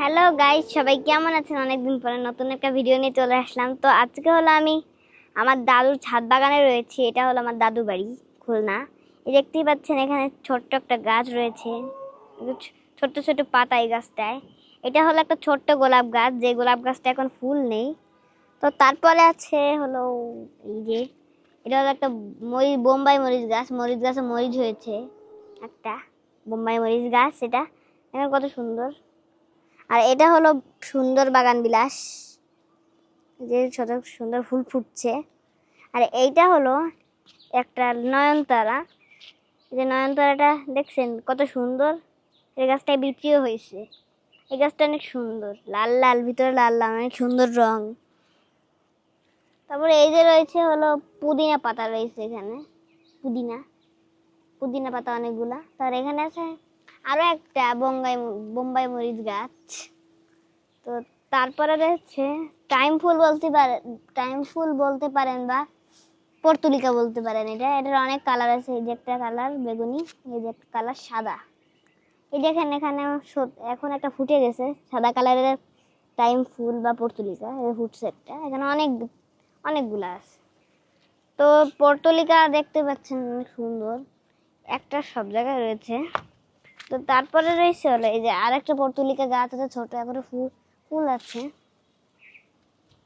Hello guys সবাই কেমন আছেন? অনেকদিন পরে নতুন একটা ভিডিও নিয়ে চলে আসলাম। তো আজকে হলো আমি আমার দাদুর ছাদ বাগানে রয়েছি। এটা হলো আমার দাদু বাড়ি, খুলনা। এই দেখতেই পাচ্ছেন, এখানে ছোট্ট একটা গাছ রয়েছে। ছোট্ট ছোট্ট পাতা এই গাছটায়। এটা হলো একটা ছোট্ট গোলাপ গাছ। যে গোলাপ গাছটা এখন ফুল নেই। তো তারপরে আছে হলো এই যে, এটা হলো একটা মরিচ বোম্বাই মরিচ গাছ। মরিচ গাছে মরিচ হয়েছে একটা। বোম্বাই মরিচ গাছ, এটা। এখন কত সুন্দর। আর এটা হলো সুন্দর বাগান বিলাস। যে ছোট সুন্দর ফুল ফুটছে। আর এইটা হলো একটা নয়নতারা। যে নয়নতারাটা দেখছেন কত সুন্দর? এই গাছটায় বিক্রিও হয়েছে। এই গাছটা অনেক সুন্দর। লাল লাল, ভিতরে লাল লাল, অনেক সুন্দর রং। তারপরে এই যে রয়েছে হলো পুদিনা পাতা রয়েছে এখানে। পুদিনা। পুদিনা পাতা অনেকগুলা। তার এখানে আছে আরও একটা বঙ্গাই বোম্বাই মরিচ গাছ। তো তারপরে রয়েছে, টাইম ফুল বলতে পারে, টাইম ফুল বলতে পারেন বা পর্তুলিকা বলতে পারেন এটা। এটার অনেক কালার আছে, এই যে একটা কালার বেগুনি, এই যে একটা কালার সাদা। এই দেখেন এখানে, এখন একটা ফুটে গেছে, সাদা কালারের টাইম ফুল বা পর্তুলিকা, এই ফুটছে একটা। এখানে অনেক, অনেকগুলা আছে। তো পর্তুলিকা দেখতে পাচ্ছেন অনেক সুন্দর। একটা সব জায়গায় রয়েছে। তো তারপরে রয়েছে হলো এই যে আর একটা পর্তুলিকা গাছ আছে, ছোট করে ফুল ফুল আছে।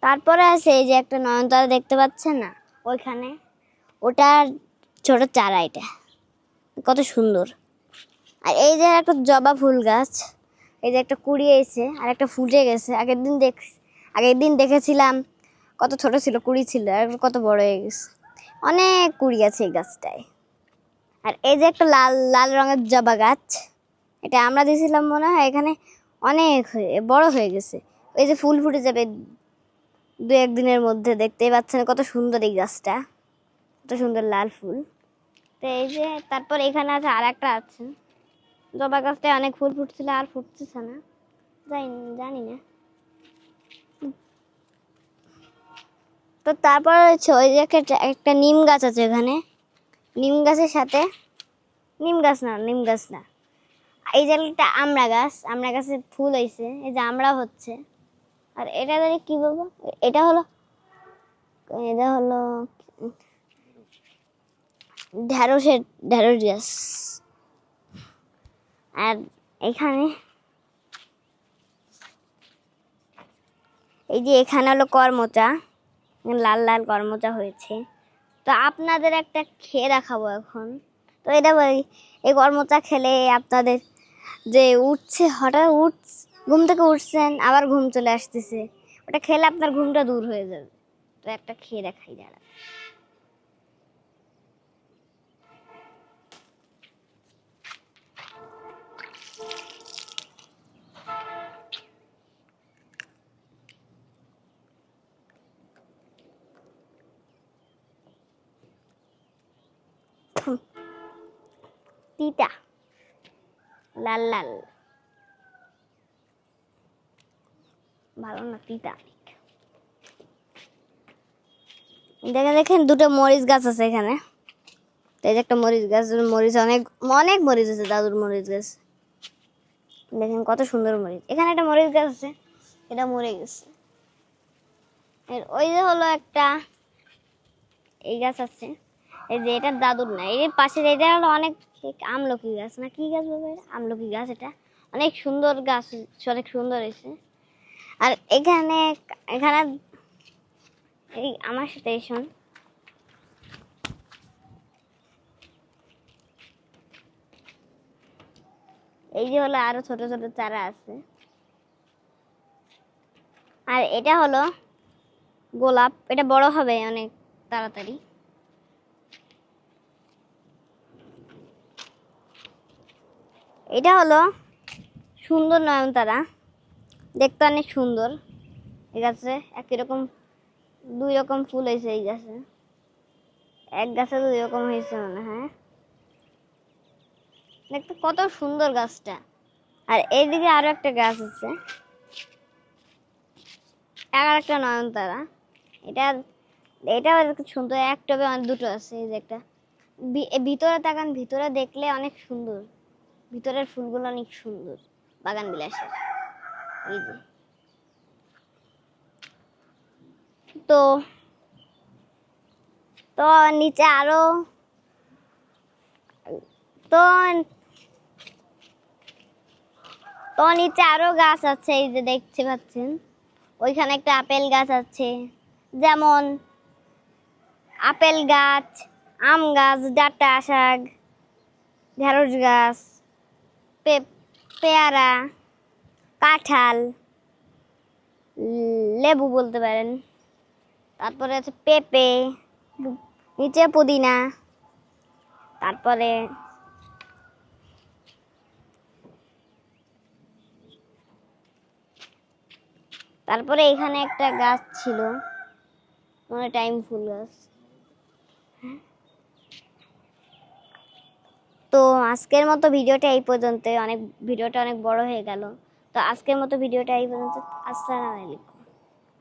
তারপরে আছে এই যে একটা নয়নতারা দেখতে পাচ্ছেন না? ওইখানে। ওটার ছোট চারা এটা। কত সুন্দর। আর এই যে একটা জবা ফুল গাছ, এই যে একটা কুড়ি এসে আর একটা ফুটে গেছে। আগের দিন দেখ, আগের দিন দেখেছিলাম, কত ছোট ছিল, কুড়ি ছিল, আর এখন কত বড় হয়ে গেছে। অনেক কুড়ি আছে এই গাছটায়। আর এই যে একটা লাল লাল রঙের জবা গাছ। এটা আমরা দিয়েছিলাম মনে হয় এখানে অনেক হয়ে, বড় হয়ে গেছে। এই যে ফুল ফুটে যাবে দু একদিনের মধ্যে, দেখতেই পাচ্ছেন কত সুন্দর এই গাছটা। কত সুন্দর লাল ফুল। তো এই যে তারপর এখানে আছে আর একটা আছে। জবা গাছটায় অনেক ফুল ফুটছিল, আর ফুটতেছে না। জানি জানি না। তো তারপর হচ্ছে ওই যে একটা একটা নিম গাছ আছে এখানে। নিম গাছের সাথে, নিম গাছ না, নিম গাছ না। এই যে একটা আমড়া গাছ, আমড়া গাছে ফুল হয়েছে এই যে আমড়া হচ্ছে। আর এটা জানি কি বলব? এটা হলো এটা হলো ঢ্যাঁড়সের ঢ্যাঁড়স গাছ। আর এখানে, এই যে এখানে হলো করমচা, লাল লাল করমচা হয়েছে। তো আপনাদের একটা খেয়ে দেখাবো এখন। তো এটা বলি, এই করমচা খেলে আপনাদের যে উঠছে, হঠাৎ উঠ ঘুম থেকে উঠছেন, আবার ঘুম চলে আসতেছে। ওটা খেলে আপনার ঘুমটা দূর হয়ে যাবে। তো একটা খেয়ে দেখাই যারা তিতা। লাল লাল। ভালো না, তিতা। দেখেন দেখেন, দুটো মরিচ গাছ আছে এখানে। এই যে একটা মরিচ গাছ মরিচ, অনেক অনেক মরিচ আছে, দাদুর মরিচ গাছ। দেখেন, কত সুন্দর মরিচ। এখানে একটা মরিচ গাছ আছে, এটা মরে গেছে। এর ওই যে হলো একটা, এই গাছ আছে। এই যে, এটা দাদুর না এর পাশে এটা হলো অনেক আমলকি গাছ, না কি গাছ বলব আমলকি গাছ এটা। অনেক সুন্দর গাছ, অনেক সুন্দর হয়েছে। আর এখানে এখানে এই আমার সাথে শোন এই যে হলো আরও ছোট ছোট চারা আছে। আর এটা হলো গোলাপ, এটা বড় হবে অনেক তাড়াতাড়ি। এটা হলো সুন্দর নয়নতারা। দেখতে অনেক সুন্দর। এই গাছে একই রকম, দুই রকম ফুল হয়েছে এই গাছে। এক গাছে দুই রকম হয়েছে মনে হয়। দেখতে কত সুন্দর গাছটা। আর এইদিকে আরও একটা গাছ আছে। আর একটা নয়নতারা। এটা এটা সুন্দর। এক টবে অনেক দুটো আছে। এই যে একটা। ভিতরে তাকান, ভিতরে দেখলে অনেক সুন্দর। ভিতরের ফুলগুলো অনেক সুন্দর। বাগান বিলাসের। এই যে। তো তো নিচে আরও, তো তো নিচে আরও গাছ আছে, এই যে দেখতে পাচ্ছেন। ওইখানে একটা আপেল গাছ আছে। যেমন আপেল গাছ, আম গাছ, ডাটা শাক, ঢেঁড়স গাছ। পেয়ারা, কাঁঠাল, লেবু বলতে পারেন। তারপরে আছে পেঁপে, নিচে পুদিনা, তারপরে তারপরে এখানে একটা গাছ ছিল মানে টাইম ফুল গাছ। তো আজকের মতো ভিডিওটা এই পর্যন্ত অনেক, ভিডিওটা অনেক বড় হয়ে গেল। তো আজকের মতো ভিডিওটা এই পর্যন্ত। আসসালামু আলাইকুম।